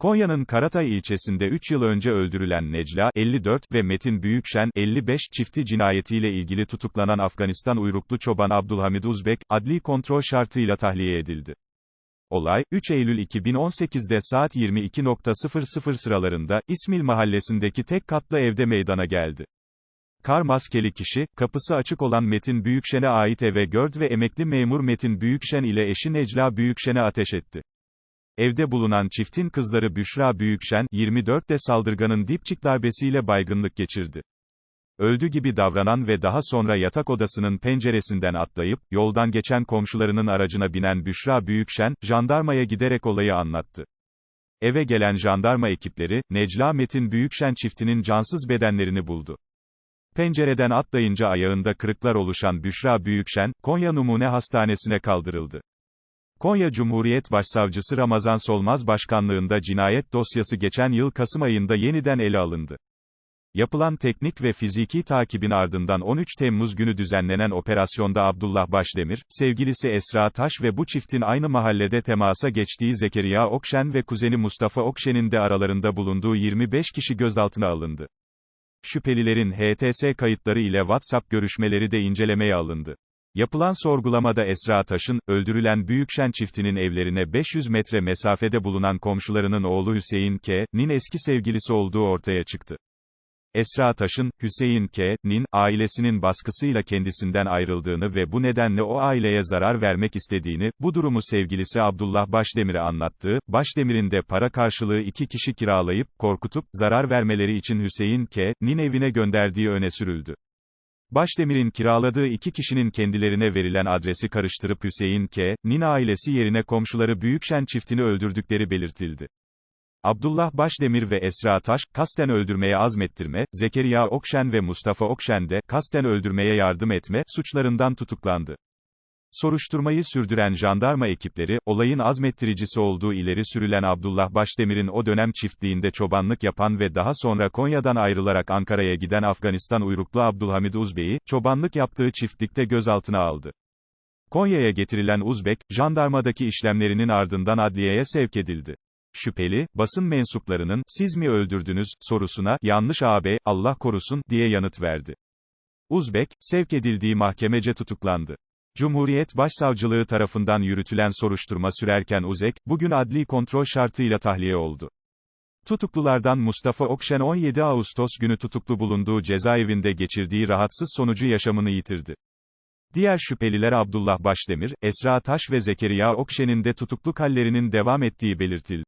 Konya'nın Karatay ilçesinde 3 yıl önce öldürülen Necla, 54 ve Metin Büyükşen, 55 çifti cinayetiyle ilgili tutuklanan Afganistan uyruklu çoban Abdülhamid Uzbek, adli kontrol şartıyla tahliye edildi. Olay, 3 Eylül 2018'de saat 22.00 sıralarında, İsmil mahallesindeki tek katlı evde meydana geldi. Kar maskeli kişi, kapısı açık olan Metin Büyükşen'e ait eve gördü ve emekli memur Metin Büyükşen ile eşi Necla Büyükşen'e ateş etti. Evde bulunan çiftin kızları Büşra Büyükşen, 24 de saldırganın dipçik darbesiyle baygınlık geçirdi. Öldü gibi davranan ve daha sonra yatak odasının penceresinden atlayıp, yoldan geçen komşularının aracına binen Büşra Büyükşen, jandarmaya giderek olayı anlattı. Eve gelen jandarma ekipleri, Necla Metin Büyükşen çiftinin cansız bedenlerini buldu. Pencereden atlayınca ayağında kırıklar oluşan Büşra Büyükşen, Konya Numune Hastanesi'ne kaldırıldı. Konya Cumhuriyet Başsavcısı Ramazan Solmaz başkanlığında cinayet dosyası geçen yıl Kasım ayında yeniden ele alındı. Yapılan teknik ve fiziki takibin ardından 13 Temmuz günü düzenlenen operasyonda Abdullah Başdemir, sevgilisi Esra Taş ve bu çiftin aynı mahallede temasa geçtiği Zekeriya Okşen ve kuzeni Mustafa Okşen'in de aralarında bulunduğu 25 kişi gözaltına alındı. Şüphelilerin HTS kayıtları ile WhatsApp görüşmeleri de incelemeye alındı. Yapılan sorgulamada Esra Taş'ın, öldürülen Büyükşen çiftinin evlerine 500 metre mesafede bulunan komşularının oğlu Hüseyin K.'nin eski sevgilisi olduğu ortaya çıktı. Esra Taş'ın, Hüseyin K.'nin, ailesinin baskısıyla kendisinden ayrıldığını ve bu nedenle o aileye zarar vermek istediğini, bu durumu sevgilisi Abdullah Başdemir'e anlattığı, Başdemir'in de para karşılığı iki kişi kiralayıp, korkutup, zarar vermeleri için Hüseyin K.'nin evine gönderdiği öne sürüldü. Başdemir'in kiraladığı iki kişinin kendilerine verilen adresi karıştırıp Hüseyin K.'nin ailesi yerine komşuları Büyükşen çiftini öldürdükleri belirtildi. Abdullah Başdemir ve Esra Taş, kasten öldürmeye azmettirme, Zekeriya Okşen ve Mustafa Okşen de, kasten öldürmeye yardım etme, suçlarından tutuklandı. Soruşturmayı sürdüren jandarma ekipleri, olayın azmettiricisi olduğu ileri sürülen Abdullah Başdemir'in o dönem çiftliğinde çobanlık yapan ve daha sonra Konya'dan ayrılarak Ankara'ya giden Afganistan uyruklu Abdülhamid Uzbek'i, çobanlık yaptığı çiftlikte gözaltına aldı. Konya'ya getirilen Uzbek, jandarmadaki işlemlerinin ardından adliyeye sevk edildi. Şüpheli, basın mensuplarının, siz mi öldürdünüz, sorusuna, yanlış ağabey, Allah korusun, diye yanıt verdi. Uzbek, sevk edildiği mahkemece tutuklandı. Cumhuriyet Başsavcılığı tarafından yürütülen soruşturma sürerken Uzek, bugün adli kontrol şartıyla tahliye oldu. Tutuklulardan Mustafa Okşen 17 Ağustos günü tutuklu bulunduğu cezaevinde geçirdiği rahatsız sonucu yaşamını yitirdi. Diğer şüpheliler Abdullah Başdemir, Esra Taş ve Zekeriya Okşen'in de tutukluk hallerinin devam ettiği belirtildi.